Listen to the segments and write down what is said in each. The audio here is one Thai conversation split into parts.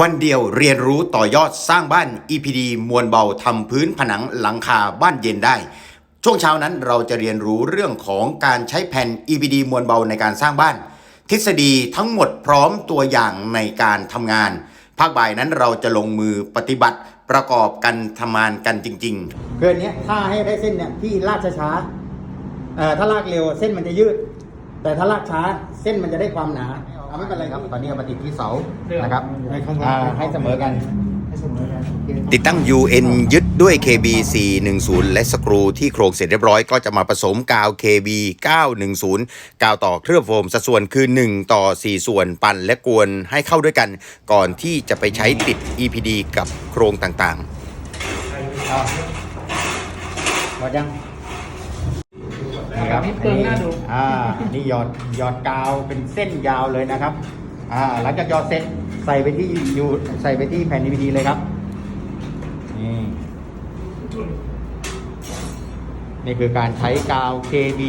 วันเดียวเรียนรู้ต่อยอดสร้างบ้าน EPD มวลเบาทำพื้นผนังหลังคาบ้านเย็นได้ ช่วงเช้านั้นเราจะเรียนรู้เรื่องของการใช้แผ่น EPD มวลเบาในการสร้างบ้าน ทฤษฎีทั้งหมดพร้อมตัวอย่างในการทำงาน ภาคบ่ายนั้นเราจะลงมือปฏิบัติประกอบกันทำงานกันจริง ๆ เกินเนี้ยถ้าให้ได้เส้นเนี่ยพี่ลากช้าๆเอ่อถ้าลากเร็วเส้นมันจะยืด แต่ถ้าลากช้าเส้นมันจะได้ความหนาเอา ไม่เป็นไรครับ ตอนนี้เอามาติดที่เสานะครับอ่าให้เสมอกัน ติดตั้ง UN ยึดด้วย KB 410 และสกรูที่โครงเสร็จเรียบร้อยก็จะมาผสมกาว KB 910 กาวต่อเคลือบโฟมสัดส่วนคือ 1 ต่อ 4 ส่วนปั่นและกวนให้เข้าด้วยกัน ก่อนที่จะไปใช้ติด EPD กับโครงต่างๆอ่าหมดยัง นะครับนี่เติมหน้าดูอ่านี่หยอดหยอดกาวเป็นเส้นยาวเลยนะครับอ่าหลังจากหยอดเสร็จใส่ไปที่อยู่ใส่ไปที่แผ่น DVD เลยครับนี่นี่คือการใช้กาว KB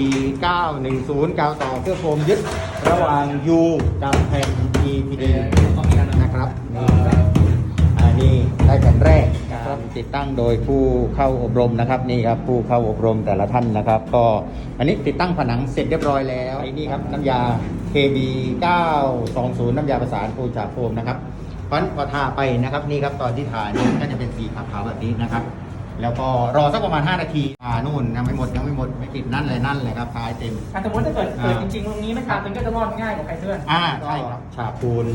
910 กาวต่อเครื่องโฟมยึดระหว่าง U กับแผ่น EPD นะครับนี่อันนี้ได้แผ่นแรกนะครับ ติดตั้งโดยผู้เข้าอบรมนะครับนี่ครับผู้เข้าอบรมแต่ละท่านนะครับ ก็อันนี้ติดตั้งผนังเสร็จเรียบร้อยแล้วไอ้นี่ครับน้ำยา KB 920 น้ำยาประสานปูนจากโฟมนะครับเพราะฉะนั้นพอทาไปนะครับนี่ครับตอนที่ทาเนี่ยก็จะเป็นสีขาวๆแบบนี้นะครับ แล้วก็รอสักประมาณ 5 นาทีอ่านู่นยังไม่หมดยังไม่หมดไม่ติดนั่นเลยนั่นเลยครับทายเต็มถ้าสมมติถ้าเกิดเกิดจริงๆตรงนี้ไม่ทำมันก็จะรอดง่ายกว่าใครเพื่อน อ่าใช่ครับฉาบปูน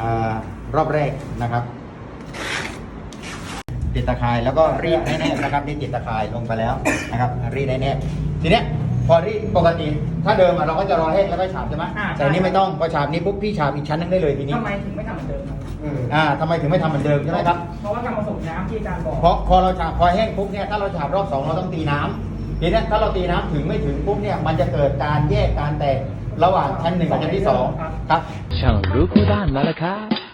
อ่ารอบแรกนะครับ ติดตะข่ายแล้วก็รีดให้แนบนะครับนี่ติดตะข่ายลงไปแล้วนะครับรีดให้แนบทีเนี้ยพอรีดปกติ ถ้าเดิมอะเราก็จะรอแห้งแล้วก็ฉาบใช่ไหมอ่าแต่อันนี้ไม่ต้องพอฉาบนี้ปุ๊บพี่ฉาบอีกชั้นนึงได้เลยทีนี้ทำไมถึงไม่ทำเหมือนเดิมครับอ่าทำไมถึงไม่ทำเหมือนเดิมใช่ไหมครับ เพราะว่าการผสมน้ำที่อาจารย์บอก เพราะพอเราฉาบพอแห้งปุ๊บเนี่ยถ้าเราฉาบรอบสองเราต้องตีน้ำทีเนี้ยถ้าเราตีน้ำถึงไม่ถึงปุ๊บเนี่ยมันจะเกิดการแยกการแตกระหว่างชั้นหนึ่งกับชั้นที่สองครับ ช่างรู้คู่ด้านมาแล้วครับ